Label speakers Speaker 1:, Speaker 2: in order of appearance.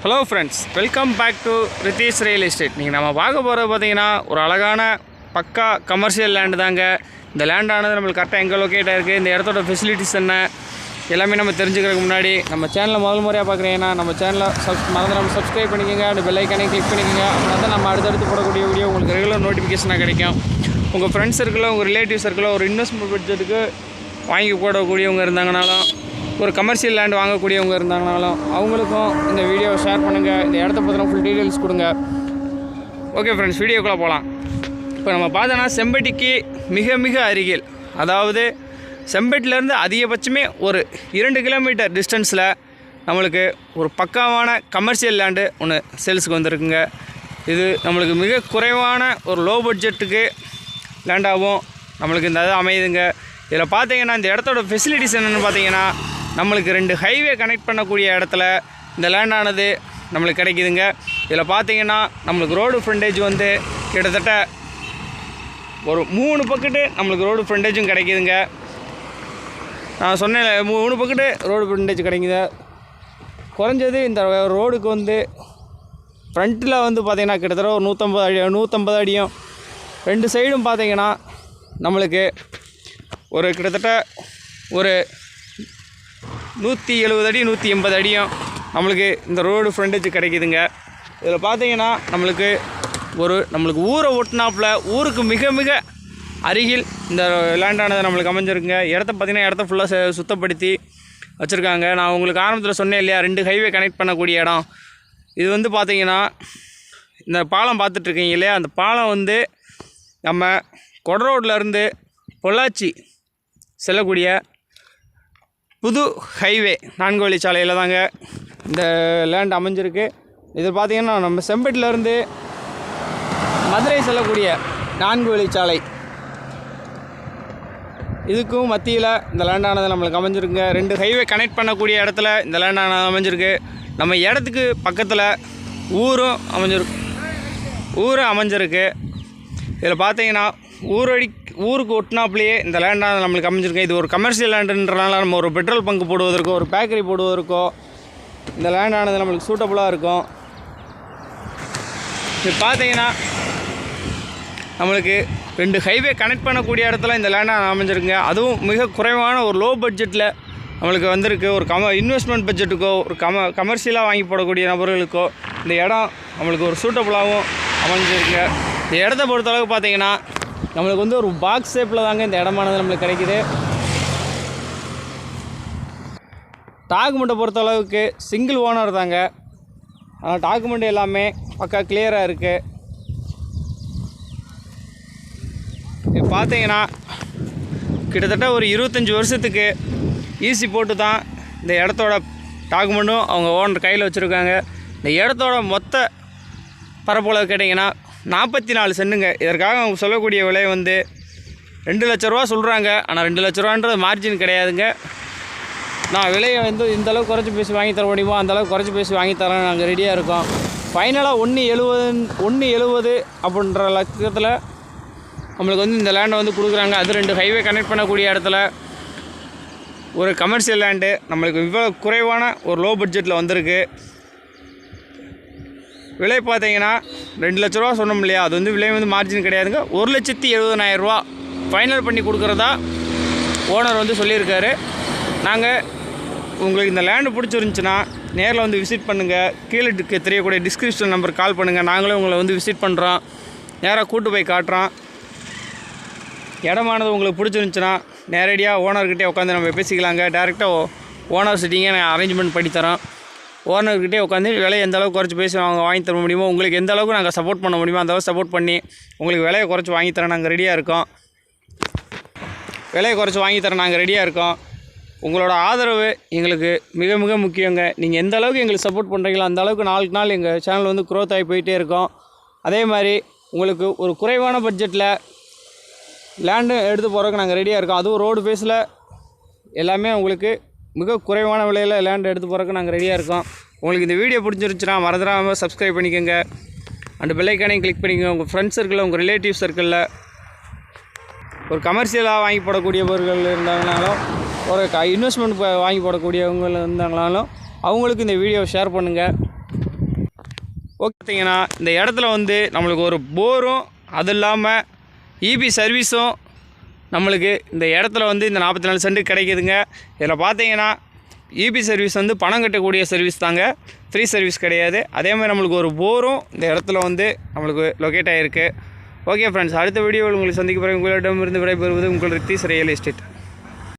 Speaker 1: Hello friends welcome back to Ritheesh real estate நீங்கள் நம்ம பார்க்க போகிறது பார்த்தீங்கன்னா ஒரு அழகான பக்கா கமர்ஷியல் லேண்டு தாங்க. இந்த லேண்டானது நம்மளுக்கு கரெக்டாக எங்கே லொக்கேட் ஆகிருக்கு இந்த இடத்தோட ஃபெசிலிட்டிஸ் என்ன எல்லாமே நம்ம தெரிஞ்சுக்கிறதுக்கு முன்னாடி நம்ம சேனலை முதல் முறையாக பார்க்குறீங்கன்னா நம்ம சேனலை சப் மறந்து நம்ம சப்ஸ்கிரைப் பண்ணிக்கோங்க அந்த பெல்லைக்கானே கிளிக் பண்ணிக்கோங்க. அப்படின்னா தான் நம்ம அடுத்தடுத்து போடக்கூடிய வீடியோ உங்களுக்கு ரெகுலர் நோட்டிஃபிகேஷனாக கிடைக்கும். உங்கள் ஃப்ரெண்ட்ஸ் சர்க்கிளோ உங்கள் ரிலேட்டிவ் சர்க்கிளோ ஒரு இன்வெஸ்ட்மெண்ட் பட்ஜெட்டுக்கு வாங்கி போடக்கூடியவங்க இருந்தாங்கனாலும் ஒரு கமர்ஷியல் லேண்ட் வாங்கக்கூடியவங்க இருந்தாங்கனாலும் அவங்களுக்கும் இந்த வீடியோவை ஷேர் பண்ணுங்கள் இந்த இடத்த பற்றின ஃபுல் டீட்டெயில்ஸ் கொடுங்க. ஓகே ஃப்ரெண்ட்ஸ் வீடியோக்குள்ளே போகலாம் இப்போ நம்ம பார்த்தோன்னா செம்பட்டிக்கு மிக மிக அருகில் அதாவது செம்பட்டிலேருந்து அதிகபட்சமே ஒரு இரண்டு கிலோமீட்டர் டிஸ்டன்ஸில் நம்மளுக்கு ஒரு பக்காவான கமர்ஷியல் லேண்டு ஒன்று சேல்ஸுக்கு வந்திருக்குங்க. இது நம்மளுக்கு மிக குறைவான ஒரு லோ பட்ஜெட்டுக்கு லேண்டாகவும் நம்மளுக்கு இந்த இது அமையுதுங்க. இதில் பார்த்தீங்கன்னா இந்த இடத்தோட ஃபெசிலிட்டிஸ் என்னென்னு பார்த்தீங்கன்னா நம்மளுக்கு ரெண்டு ஹைவே கனெக்ட் பண்ணக்கூடிய இடத்துல இந்த லேண்டானது நம்மளுக்கு கிடைக்குதுங்க. இதில் பார்த்தீங்கன்னா நம்மளுக்கு ரோடு ஃப்ரண்டேஜ் வந்து கிட்டத்தட்ட ஒரு மூணு பக்கெட்டு நம்மளுக்கு ரோடு ஃப்ரண்டேஜும் கிடைக்குதுங்க. நான் சொன்னேன் மூணு பக்கெட்டு ரோடு ஃப்ரண்டேஜ் கிடைக்குது. குறைஞ்சது இந்த ரோடுக்கு வந்து ஃப்ரண்ட்டில் வந்து பார்த்திங்கன்னா கிட்டத்தட்ட ஒரு நூற்றம்பது அடி நூற்றம்பது அடியும். ரெண்டு சைடும் பார்த்தீங்கன்னா நம்மளுக்கு ஒரு கிட்டத்தட்ட ஒரு நூற்றி எழுபது அடி நூற்றி எண்பது அடியும் நம்மளுக்கு இந்த ரோடு ஃப்ரண்டேஜ் கிடைக்குதுங்க. இதில் பார்த்தீங்கன்னா நம்மளுக்கு ஒரு நம்மளுக்கு ஊரை ஒட்டினாப்புல ஊருக்கு மிக மிக அருகில் இந்த லேண்டானது நம்மளுக்கு அமைஞ்சிருக்குங்க. இடத்த பார்த்திங்கன்னா இடத்த ஃபுல்லாக சுத்தப்படுத்தி வச்சுருக்காங்க. நான் உங்களுக்கு ஆரம்பத்தில் சொன்னேன் இல்லையா ரெண்டு ஹைவே கனெக்ட் பண்ணக்கூடிய இடம். இது வந்து பார்த்தீங்கன்னா இந்த பாலம் பார்த்துட்ருக்கீங்க இல்லையா அந்த பாலம் வந்து நம்ம கொடரோட்லேருந்து பொள்ளாச்சி செல்லக்கூடிய புது ஹைவே நான்கு வழி சாலையில் தாங்க இந்த லேண்ட் அமைஞ்சிருக்கு. இது பார்த்தீங்கன்னா நம்ம செம்பட்டிலேருந்து மதுரை செல்லக்கூடிய நான்கு வழி சாலை. இதுக்கும் மத்தியில் இந்த லேண்டானது நம்மளுக்கு அமைஞ்சிருக்குங்க. ரெண்டு ஹைவே கனெக்ட் பண்ணக்கூடிய இடத்துல இந்த லேண்டானது அமைஞ்சிருக்கு. நம்ம இடத்துக்கு பக்கத்தில் ஊரும் அமைஞ்சிருக்கு ஊரும் அமைஞ்சிருக்கு. இதில் பார்த்தீங்கன்னா ஊரடி ஊருக்கு ஒட்டினாப்புலேயே இந்த லேண்டாக நம்மளுக்கு அமைஞ்சிருக்கேன் இது ஒரு கமர்ஷியல் லேண்டுன்றனால நம்ம ஒரு பெட்ரோல் பங்கு போடுவதற்கோ ஒரு பேக்கரி போடுவதற்கோ இந்த லேண்டானது நம்மளுக்கு சூட்டபுளாக இருக்கும். இது பார்த்தீங்கன்னா நம்மளுக்கு ரெண்டு ஹைவே கனெக்ட் பண்ணக்கூடிய இடத்துல இந்த லேண்டாக அமைஞ்சிருக்குங்க. அதுவும் மிக குறைவான ஒரு லோ பட்ஜெட்டில் நம்மளுக்கு வந்திருக்கு. ஒரு கம இன்வெஸ்ட்மெண்ட் பட்ஜெட்டுக்கோ ஒரு கம கமர்ஷியலாக வாங்கி போடக்கூடிய நபர்களுக்கோ இந்த இடம் நம்மளுக்கு ஒரு சூட்டபுளாகவும் அமைஞ்சிருக்குங்க. இந்த இடத்த பொறுத்தளவுக்கு பார்த்தீங்கன்னா நம்மளுக்கு வந்து ஒரு பாக்ஸ் ஷேப்பில் தாங்க இந்த இடமானது நம்மளுக்கு கிடைக்கிது. டாக்குமெண்ட்டை பொறுத்தளவுக்கு சிங்கிள் ஓனர் தாங்க. ஆனால் டாக்குமெண்ட் எல்லாமே பக்கா கிளியராக இருக்குது பார்த்தீங்கன்னா கிட்டத்தட்ட ஒரு இருபத்தஞ்சி வருஷத்துக்கு ஈசி போட்டு தான் இந்த இடத்தோட டாக்குமெண்ட்டும் அவங்க ஓனர் கையில் வச்சுருக்காங்க. இந்த இடத்தோட மொத்த பரப்பளவு கேட்டிங்கன்னா நாற்பத்தி நாலு சென்னுங்க இதற்காக அவங்க சொல்லக்கூடிய விலை வந்து ரெண்டு லட்ச ரூபா சொல்கிறாங்க ஆனால் ரெண்டு லட்ச ரூபான்றது மார்ஜின் கிடையாதுங்க. நான் விலையை வந்து இந்தளவுக்கு குறைச்சி பேசி வாங்கி தர முடியுமோ அந்தளவுக்கு குறைச்சி பேசி வாங்கி தரேன். நாங்கள் ரெடியாக இருக்கோம். ஃபைனலாக ஒன்று எழுபது ஒன்று எழுபது அப்படின்ற லட்சத்தில் நம்மளுக்கு வந்து இந்த லேண்டை வந்து கொடுக்குறாங்க. அது ரெண்டு ஹைவே கனெக்ட் பண்ணக்கூடிய இடத்துல ஒரு கமர்ஷியல் லேண்டு நம்மளுக்கு இவ்வளோ குறைவான ஒரு லோ பட்ஜெட்டில் வந்திருக்கு. விலை பார்த்தீங்கன்னா ரெண்டு லட்ச ரூபா சொன்னோம் இல்லையா? அது வந்து விலை வந்து மார்ஜின் கிடையாதுங்க. ஒரு லட்சத்தி எழுபதனாயிரரூவா ஃபைனல் பண்ணி கொடுக்குறதா ஓனர் வந்து சொல்லியிருக்காரு. நாங்கள் உங்களுக்கு இந்த லேண்டு பிடிச்சிருந்துச்சின்னா நேரில் வந்து விசிட் பண்ணுங்கள் கீழே தெரியக்கூடிய டிஸ்கிரிப்ஷன் நம்பர் கால் பண்ணுங்கள் நாங்களே உங்களை வந்து விசிட் பண்ணுறோம் நேராக கூட்டு போய் காட்டுறோம். இடமானது உங்களுக்கு பிடிச்சிருந்துச்சின்னா நேரடியாக ஓனர்கிட்டே உட்காந்து நம்ம பேசிக்கலாங்க. டேரெக்டாக ஓனர் சிட்டிங்கே நான் அரேஞ்ச்மெண்ட் பண்ணித்தரோம் ஓனர்கிட்டே உட்காந்து விலையை எந்த அளவுக்கு குறைச்சி பேசி அவங்க வாங்கி தர முடியுமோ உங்களுக்கு எந்த அளவுக்கு நாங்கள் சப்போர்ட் பண்ண முடியுமோ அந்த அளவுக்கு சப்போர்ட் பண்ணி உங்களுக்கு விலையை குறைச்சி வாங்கி தர நாங்கள் ரெடியாக இருக்கோம். விலையை குறைச்சி வாங்கி தர நாங்கள் ரெடியாக இருக்கோம். உங்களோட ஆதரவு எங்களுக்கு மிக மிக முக்கியங்க. நீங்கள் எந்த அளவுக்கு எங்களுக்கு சப்போர்ட் பண்ணுறீங்களோ அந்த அளவுக்கு நாளுக்கு நாள் எங்கள் சேனல் வந்து க்ரோத் ஆகி போயிட்டே இருக்கோம். அதே மாதிரி உங்களுக்கு ஒரு குறைவான பட்ஜெட்டில் லேண்டு எடுத்து போகிறதுக்கு நாங்கள் ரெடியாக இருக்கோம். அதுவும் ரோடு பேஸில் எல்லாமே உங்களுக்கு மிக குறைவான விலையில் லேண்ட் எடுத்து போகிறதுக்கு நாங்கள் ரெடியாக இருக்கோம். உங்களுக்கு இந்த வீடியோ பிடிச்சிருச்சுன்னா மறந்துடாமல் சப்ஸ்கிரைப் பண்ணிக்கோங்க. அண்ட் பெல்லைக்கானையும் கிளிக் பண்ணிக்கோங்க. உங்கள் ஃப்ரெண்ட்ஸ் சர்க்கிளில் உங்கள் ரிலேட்டிவ் சர்க்கிளில் ஒரு கமர்ஷியலாக வாங்கி போடக்கூடியவர்கள் இருந்தாங்கனாலும் ஒரு க இன்வெஸ்ட்மெண்ட் வாங்கி போடக்கூடியவங்க இருந்தாங்கனாலும் அவங்களுக்கு இந்த வீடியோவை ஷேர் பண்ணுங்கள் ஓகே பார்த்தீங்கன்னா இந்த இடத்துல வந்து நம்மளுக்கு ஒரு போரும் அது இல்லாமல் இபி சர்வீஸும் நம்மளுக்கு இந்த இடத்துல வந்து இந்த நாற்பத்தி நாலு சென்ட் கிடைக்குதுங்க. இதில் பார்த்தீங்கன்னா இபி சர்வீஸ் வந்து பணம் கட்டக்கூடிய சர்வீஸ் தாங்க. ஃப்ரீ சர்வீஸ் கிடையாது. அதே மாதிரி நம்மளுக்கு ஒரு போரும் இந்த இடத்துல வந்து நம்மளுக்கு லொக்கேட் ஆகிருக்கு ஓகே ஃப்ரெண்ட்ஸ் அடுத்த வீடியோவில் உங்களை சந்திக்க போகிறேன் உங்களிடமிருந்து விடைபெறுவது உங்கள் ரித்தீஸ் ரியல் எஸ்டேட்.